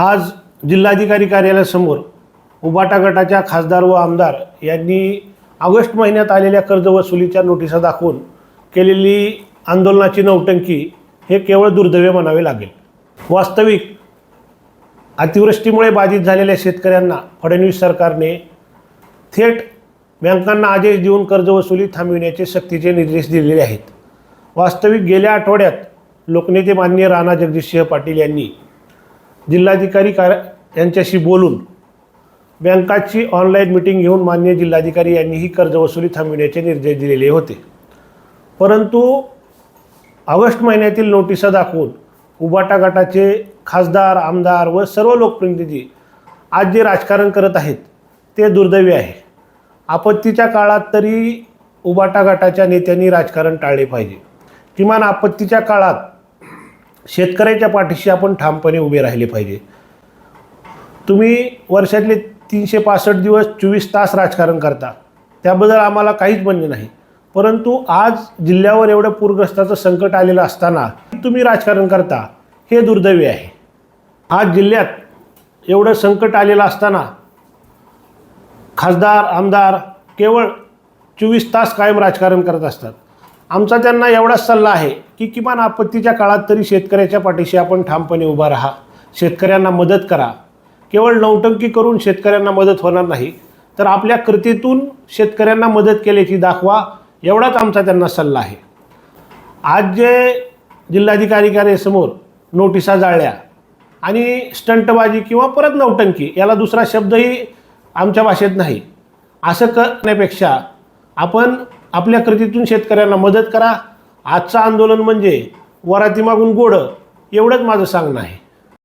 आज जिल्हाधिकारी कार्यालयासमोर उबाटा गटाच्या खासदार व आमदार यांनी ऑगस्ट महिन्यात आलेल्या कर्जवसुलीच्या नोटिसा दाखवून केलेली आंदोलनाची नौटंकी हे केवळ दुर्दैव म्हणावे लागेल. वास्तविक अतिवृष्टीमुळे बाधित झालेल्या शेतकऱ्यांना फडणवीस सरकारने थेट बँकांना आदेश देऊन कर्जवसुली थांबविण्याचे सक्तीचे निर्देश दिलेले आहेत. वास्तविक गेल्या आठवड्यात लोकनेते माननीय राणा जगदीशसिंह पाटील यांनी जिल्हाधिकारी कार यांच्याशी बोलून बँकाची ऑनलाईन मिटिंग घेऊन मान्य जिल्हाधिकारी यांनी ही कर्जवसुली थांबविण्याचे निर्देश दिलेले होते. परंतु ऑगस्ट महिन्यातील नोटिसा दाखवून उबाटा गटाचे खासदार आमदार व सर्व लोकप्रतिनिधी आज जे राजकारण करत आहेत ते दुर्दैवी आहे. आपत्तीच्या काळात तरी उबाटा गटाच्या नेत्यांनी राजकारण टाळले पाहिजे. किमान आपत्तीच्या काळात शेतकऱ्याच्या पाठीशी आपण ठामपणे उभे राहिले पाहिजे. तुम्ही वर्षातले तीनशे पासष्ट दिवस चोवीस तास राजकारण करता. त्याबद्दल आम्हाला काहीच म्हणणे नाही. परंतु आज जिल्ह्यावर एवढं पूरग्रस्ताचं संकट आलेलं असताना तुम्ही राजकारण करता हे दुर्दैवी आहे. आज जिल्ह्यात एवढं संकट आलेलं असताना खासदार आमदार केवळ चोवीस तास कायम राजकारण करत असतात. आमचा त्यांना एवढाच सल्ला आहे की किमान आपत्तीच्या काळात तरी शेतकऱ्याच्या पाठीशी आपण ठामपणे उभा राहा. शेतकऱ्यांना मदत करा. केवळ नौटंकी करून शेतकऱ्यांना मदत होणार नाही तर आपल्या कृतीतून शेतकऱ्यांना मदत केल्याची दाखवा एवढाच आमचा त्यांना सल्ला आहे. आज जे जिल्हाधिकारी कार्यालयासमोर नोटिसा जाळल्या आणि स्टंटबाजी किंवा परत नौटंकी याला दुसरा शब्दही आमच्या भाषेत नाही असं करण्यापेक्षा आपण आपल्या कृतीतून शेतकऱ्यांना मदत करा. आजचं आंदोलन म्हणजे वराती मागून गोडं एवढंच माझं सांगणं आहे.